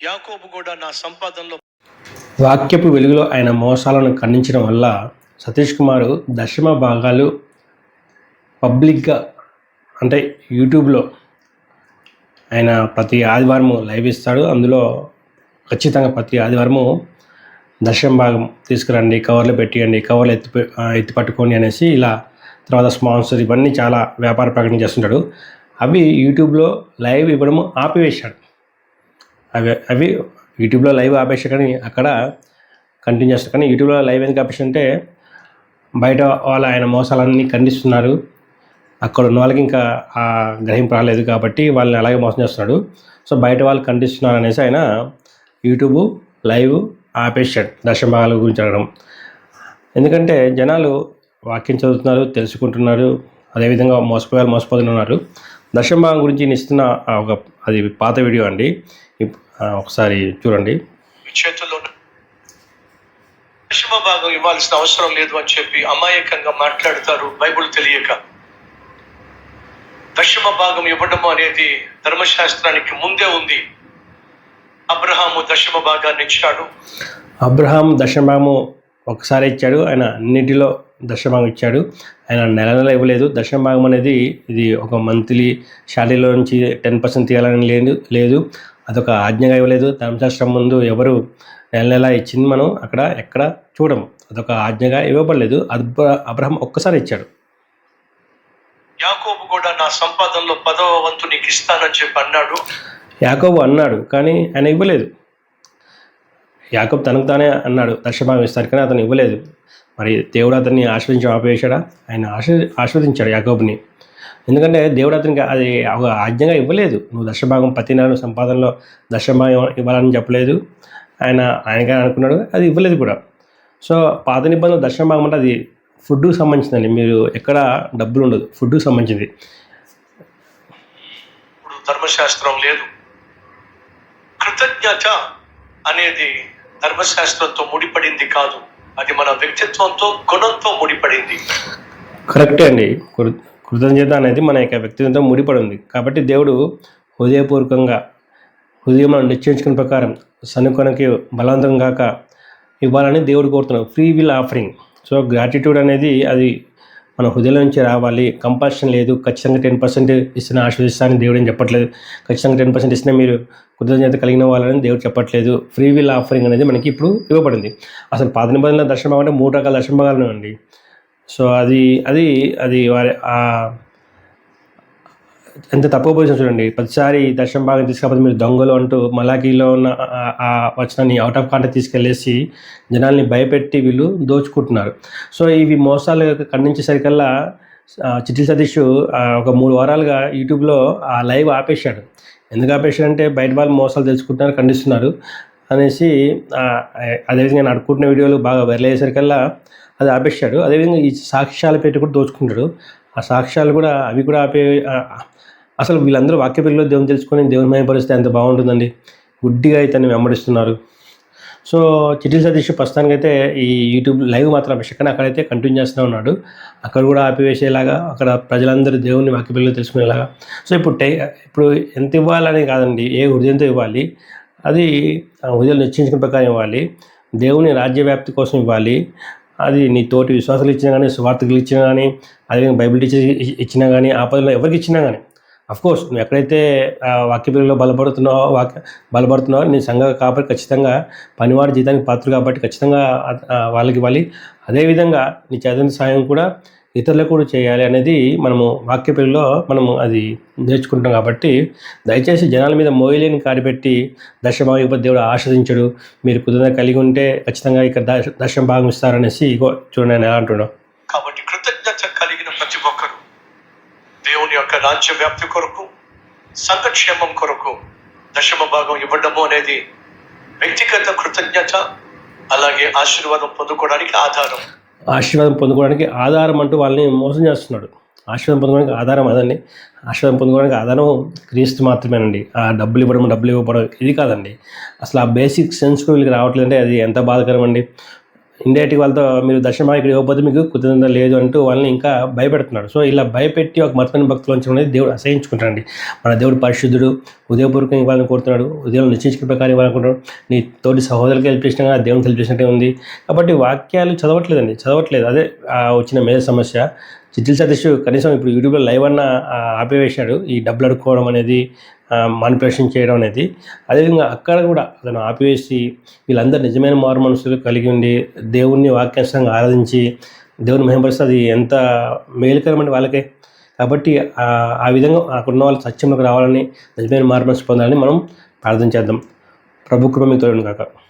యాకోబు కూడా నా సంపాదనలో వాక్యపు వెలుగులో ఆయన మోసాలను ఖండించడం వల్ల సతీష్ కుమార్ దశమ భాగాలు పబ్లిక్గా అంటే యూట్యూబ్లో ఆయన ప్రతి ఆదివారము లైవ్ ఇస్తాడు. అందులో ఖచ్చితంగా ప్రతి ఆదివారము దశమ భాగం తీసుకురండి కవర్లు పెట్టియండి కవర్లు ఎత్తి ఎత్తి పట్టుకోండి అనేసి ఇలా తర్వాత స్పాన్సర్ ఇవన్నీ చాలా వ్యాపార ప్రకటన చేస్తుంటాడు. అవి యూట్యూబ్లో లైవ్ ఇవ్వడము ఆపివేశాడు. అవి అవి యూట్యూబ్లో లైవ్ ఆపేసా కానీ అక్కడ కంటిన్యూ చేస్తారు కానీ యూట్యూబ్లో లైవ్ ఎందుకు ఆపేసంటే బయట వాళ్ళు ఆయన మోసాలన్నీ ఖండిస్తున్నారు. అక్కడ ఉన్న వాళ్ళకి ఇంకా ఆ గ్రహింపు రాలేదు కాబట్టి వాళ్ళని అలాగే మోసం చేస్తున్నాడు. సో బయట వాళ్ళు ఖండిస్తున్నారు అనేసి ఆయన యూట్యూబ్ లైవ్ ఆపేశాడు దర్శభాగాల గురించి అడగడం. ఎందుకంటే జనాలు వాక్యం చదువుతున్నారు తెలుసుకుంటున్నారు అదేవిధంగా మోసపోయాలు మోసపోతున్నారు. దశభాగం గురించి నేను ఇస్తున్న ఒక అది పాత వీడియో అండి. ఇప్- ఒకసారి చూడండి. చేతుల్లో దశమ భాగం ఇవ్వాల్సిన అవసరం లేదు అని చెప్పి అమాయకంగా మాట్లాడతారు బైబుల్ తెలియక. దశమ భాగం ఇవ్వడం అనేది ధర్మశాస్త్రానికి ముందే ఉంది. అబ్రహాము దశమ భాగాన్ని ఇచ్చాడు. అబ్రహాం దశభాగము ఒకసారి ఇచ్చాడు. ఆయన అన్నిటిలో దశభాగం ఇచ్చాడు. ఆయన నెల నెల ఇవ్వలేదు. దశభాగం అనేది ఇది ఒక మంత్లీ శాలరీలో నుంచి టెన్ పర్సెంట్ తీయాలని లేదు. లేదు. అదొక ఆజ్ఞగా ఇవ్వలేదు. ధర్మశాస్త్రం ముందు ఎవరు నెల నెల ఇచ్చింది మనం అక్కడ ఎక్కడ చూడము. అదొక ఆజ్ఞగా ఇవ్వబడలేదు. అబ్ర అబ్రహం ఒక్కసారి ఇచ్చాడు. యాకోబు కూడా నా సంపాదనలో పదవ వంతు నీకు ఇస్తానని చెప్పి అన్నాడు. యాకోబు అన్నాడు కానీ ఆయన ఇవ్వలేదు. యాకోబు తనకు తానే అన్నాడు దర్శభాగం ఇస్తాను కానీ అతను ఇవ్వలేదు. మరి దేవుడు అతన్ని ఆశ్రదించి ఆపేశాడా? ఆయన ఆశ ఆస్వాదించాడు యాకోబుని. ఎందుకంటే దేవుడు అతనికి అది ఒక ఆజ్ఞగా ఇవ్వలేదు. నువ్వు దశభాగం ప్రతి నెల సంపాదనలో దశభాగం ఇవ్వాలని చెప్పలేదు. ఆయన ఆయనగా అనుకున్నాడు. అది ఇవ్వలేదు కూడా. సో పాత నిబంధనలు దశభాగం అంటే అది ఫుడ్కు సంబంధించిందండి. మీరు ఎక్కడ డబ్బులు ఉండదు. ఫుడ్కు సంబంధించింది. ఇప్పుడు ధర్మశాస్త్రం లేదు. కృతజ్ఞత అనేది ధర్మశాస్త్రంతో ముడిపడింది కాదు. అది మన వ్యక్తిత్వంతో గుణంతో ముడిపడింది. కరెక్టే అండి. కృతజ్ఞత అనేది మన యొక్క వ్యక్తిత్వంతో ముడిపడి ఉంది కాబట్టి దేవుడు హృదయపూర్వకంగా హృదయం మనం నిశ్చయించుకున్న ప్రకారం సనుకొనకి బలవంతం కాక ఇవ్వాలని దేవుడు కోరుతున్నాడు. Free will offering. So gratitude అనేది అది మన హృదయం నుంచి రావాలి. కంపల్షన్ లేదు. ఖచ్చితంగా టెన్ పర్సెంట్ ఇస్తున్న ఆశ్వదిస్తానని దేవుడు ఏం చెప్పట్లేదు. ఖచ్చితంగా టెన్ పర్సెంట్ ఇస్తున్నా మీరు కృతజ్ఞత కలిగిన వాళ్ళని దేవుడు చెప్పట్లేదు. ఫ్రీ విల్ ఆఫరింగ్ అనేది మనకి ఇప్పుడు ఇవ్వబడింది. అసలు పాత నిబంధనల దర్శనం అంటే మూడు రకాల దర్శనం భాగాలు ఉన్నాయండి. సో అది అది అది వారి ఎంత తక్కువ పొజిషన్ చూడండి. ప్రతిసారి దర్శనం భాగం తీసుకపోతే మీరు దొంగలు అంటూ మలాఖీలో ఉన్న ఆ- వచనాన్ని అవుట్ ఆఫ్ కాంటాక్ట్ తీసుకెళ్ళేసి జనాల్ని భయపెట్టి వీళ్ళు దోచుకుంటున్నారు. సో ఇవి మోసాలు ఖండించేసరికల్లా చిట్టి సతీష్ ఒక మూడు వారాలుగా యూట్యూబ్లో ఆ లైవ్ ఆపేశాడు. ఎందుకు ఆపేశాడంటే బయట వాళ్ళు మోసాలు తెలుసుకుంటున్నారు ఖండిస్తున్నారు. అనేసి అదేవిధంగా నేను అడుక్కుంటున్న వీడియోలు బాగా వైరల్ అయ్యేసరికల్లా అది ఆపేశాడు అదేవిధంగా ఈ సాక్ష్యాలు పెట్టి కూడా దోచుకుంటాడు. ఆ సాక్ష్యాలు కూడా అవి కూడా ఆపే అసలు వీళ్ళందరూ వాక్య పిల్లలు దేవుని తెలుసుకొని దేవుని మయపరిస్తే ఎంత బాగుంటుందండి. గుడ్డిగా ఇతన్ని వెంబడిస్తున్నారు. సో చిటిల్ సతీష్ ప్రస్తుతానికి అయితే ఈ యూట్యూబ్ లైవ్ మాత్రం ఆపేసి కానీ అక్కడైతే కంటిన్యూ చేస్తూనే ఉన్నాడు. అక్కడ కూడా ఆపివేసేలాగా అక్కడ ప్రజలందరూ దేవుని వాక్య పిల్లలు తెలుసుకునేలాగా. సో ఇప్పుడు టై ఇప్పుడు ఎంత ఇవ్వాలని కాదండి. ఏ హృదయంతో ఇవ్వాలి? అది ఆ నిశ్చయించిన ప్రకారం ఇవ్వాలి. దేవుని రాజ్యవ్యాప్తి కోసం ఇవ్వాలి. అది నీ తోటి విశ్వాసాలు ఇచ్చినా కానీ స్వార్థకులు ఇచ్చినా కానీ అదేవిధంగా బైబిల్ టీచర్ ఇచ్చినా కానీ ఆపదలో ఎవరికి ఇచ్చినా కానీ అఫ్ కోర్స్ నువ్వు ఎక్కడైతే ఆ, వాక్య పిల్లల్లో బలపడుతున్నావో వాక్య బలపడుతున్నావో నీ సంఘ కాబట్టి ఖచ్చితంగా పనివాడి జీతానికి పాత్ర కాబట్టి ఖచ్చితంగా వాళ్ళకి ఇవ్వాలి. అదేవిధంగా నీ చదివిన సాయం కూడా ఇతరులకు కూడా చేయాలి అనేది మనము వాక్య పిల్లలో మనము అది నేర్చుకుంటాం కాబట్టి దయచేసి జనాల మీద మోయలేని కాడిపెట్టి దర్శభాగం దేవుడు ఆశ్రదించడు. మీరు కుదిరిన కలిగి ఉంటే ఖచ్చితంగా ఇక్కడ దశ భాగం ఇస్తారనేసి ఇగో చూడండి నేను ఎలా అంటున్నాను కాబట్టి కృతజ్ఞత కలిగిన ప్రతి ఒక్కరు దేవుని యొక్క రాజ్య వ్యాప్తి కొరకు సంఘక్షేమం కొరకు దశమ భాగం ఇవ్వడము అనేది వ్యక్తిగత కృతజ్ఞత అలాగే ఆశీర్వాదం పొందుకోవడానికి ఆధారం. ఆశీర్వాదం పొందుకోవడానికి ఆధారం అంటూ వాళ్ళని మోసం చేస్తున్నాడు. ఆశీర్వాదం పొందుకోవడానికి ఆధారం అదండి. ఆశీర్వాదం పొందుకోవడానికి ఆధారం క్రీస్తు మాత్రమేనండి. ఆ డబ్బులు ఇవ్వడం డబ్బులు ఇవ్వడం ఇది కాదండి. అసలు ఆ బేసిక్ సెన్స్ వీళ్ళకి రావట్లేదంటే అది ఎంత బాధకరం అండి ఇండైరెక్ట్ వాళ్ళతో మీరు దర్శనం ఇక్కడ ఇవ్వకపోతే మీకు కృతజ్ఞత లేదు అంటూ వాళ్ళని ఇంకా భయపెడుతున్నాడు సో ఇలా భయపెట్టి ఒక మతమైన భక్తులు అనేది దేవుడు అసహించుకుంటాడండి. మన దేవుడు పరిశుద్ధుడు ఉదయపూర్వకంగా ఇవ్వాలని కోరుతున్నాడు ఉదయం నిశ్చయించిన ప్రకారం ఇవ్వాలనుకుంటాడు నీ తోటి సహోదరులకు హెల్ప్ చేసినా కానీ దేవునికి హెల్ప్ చేసినట్టే ఉంది. కాబట్టి వాక్యాలు చదవట్లేదండి చదవట్లేదు. అదే వచ్చిన మేజర్ సమస్య. చిట్టిల్ సతీష్ కనీసం ఇప్పుడు యూట్యూబ్లో లైవ్ అన్న ఆపేవేశాడు ఆపివేశాడు. ఈ డబ్బులు అడుక్కోవడం అనేది మానిపులేషన్ చేయడం అనేది. అదేవిధంగా అక్కడ కూడా అతను ఆపివేసి వీళ్ళందరూ నిజమైన మారు మనసులు కలిగి ఉండి దేవుణ్ణి వాక్యాంశంగా ఆరాధించి దేవుని మహిమపరిస్తే అది ఎంత మేలుకరమండి వాళ్ళకే. కాబట్టి ఆ- విధంగా అక్కడున్న వాళ్ళు సత్యంలోకి రావాలని నిజమైన మారు మనసు పొందాలని మనం ప్రార్థన చేద్దాం. ప్రభు కృప మీకు కాక